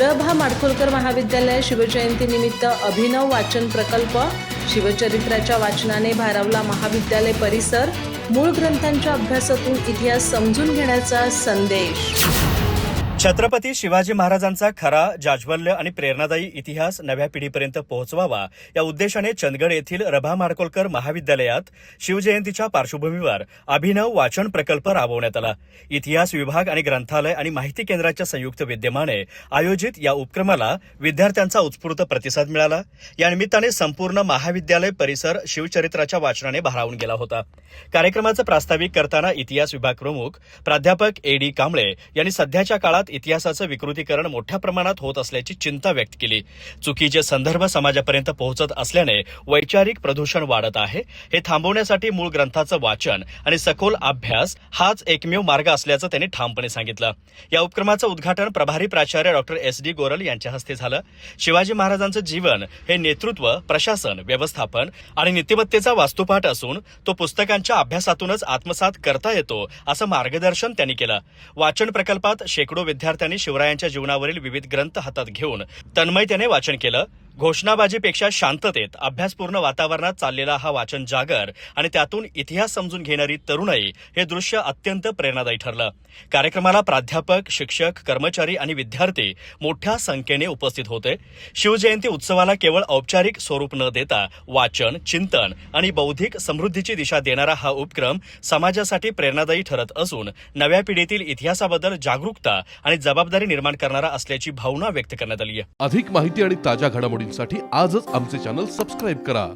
र भा माडखोलकर महाविद्यालय शिवजयंतीनिमित्त अभिनव वाचन प्रकल्प शिवचरित्राच्या वाचनाने भारावला महाविद्यालय परिसर मूळ ग्रंथांच्या अभ्यासातून इतिहास समजून घेण्याचा संदेश. छत्रपती शिवाजी महाराजांचा खरा जाज्वल्य आणि प्रेरणादायी इतिहास नव्या पिढीपर्यंत पोहोचवावा या उद्देशाने चंदगड येथील रभा मारकोलकर महाविद्यालयात शिवजयंतीच्या पार्श्वभूमीवर अभिनव वाचन प्रकल्प राबवण्यात आला. इतिहास विभाग आणि ग्रंथालय आणि माहिती केंद्राच्या संयुक्त विद्यमाने आयोजित या उपक्रमाला विद्यार्थ्यांचा उत्स्फूर्त प्रतिसाद मिळाला. या निमित्ताने संपूर्ण महाविद्यालय परिसर शिवचरित्राच्या वाचनाने भारावून गेला होता. कार्यक्रमाचं प्रास्ताविक करताना इतिहास विभाग प्रमुख प्राध्यापक ए डी कांबळे यांनी सध्याच्या काळात इतिहासाचं विकृतीकरण मोठ्या प्रमाणात होत असल्याची चिंता व्यक्त केली. चुकीचे संदर्भ समाजापर्यंत पोहोचत असल्याने वैचारिक प्रदूषण वाढत आहे. हे थांबवण्यासाठी मूळ ग्रंथाचं वाचन आणि सखोल अभ्यास हाच एकमेव मार्ग असल्याचं त्यांनी ठामपणे सांगितलं. या उपक्रमाचं उद्घाटन प्रभारी प्राचार्य डॉक्टर एस डी गोरल यांच्या हस्ते झालं. शिवाजी महाराजांचं जीवन हे नेतृत्व प्रशासन व्यवस्थापन आणि नीतिमत्तेचा वास्तुपाठ असून तो पुस्तकांच्या अभ्यासातूनच आत्मसात करता येतो असं मार्गदर्शन त्यांनी केलं. वाचन प्रकल्पात शेकडो विद्यार्थ्यांनी शिवरायांच्या जीवनावरील विविध ग्रंथ हातात घेऊन तन्मयतेने वाचन केलं. घोषणाबाजीपेक्षा शांततेत अभ्यासपूर्ण वातावरणात चाललेला हा वाचन जागर आणि त्यातून इतिहास समजून घेणारी तरुणाई हे दृश्य अत्यंत प्रेरणादायी ठरलं. कार्यक्रमाला प्राध्यापक शिक्षक कर्मचारी आणि विद्यार्थी मोठ्या संख्येने उपस्थित होते. शिवजयंती उत्सवाला केवळ औपचारिक स्वरूप न देता वाचन चिंतन आणि बौद्धिक समृद्धीची दिशा देणारा हा उपक्रम समाजासाठी प्रेरणादायी ठरत असून नव्या पिढीतील इतिहासाबद्दल जागरूकता आणि जबाबदारी निर्माण करणारा असल्याची भावना व्यक्त करण्यात आली आहे अधिक माहिती आणि ताज्या घडामोडींसाठी आजच आमचे चॅनल सबस्क्राईब करा.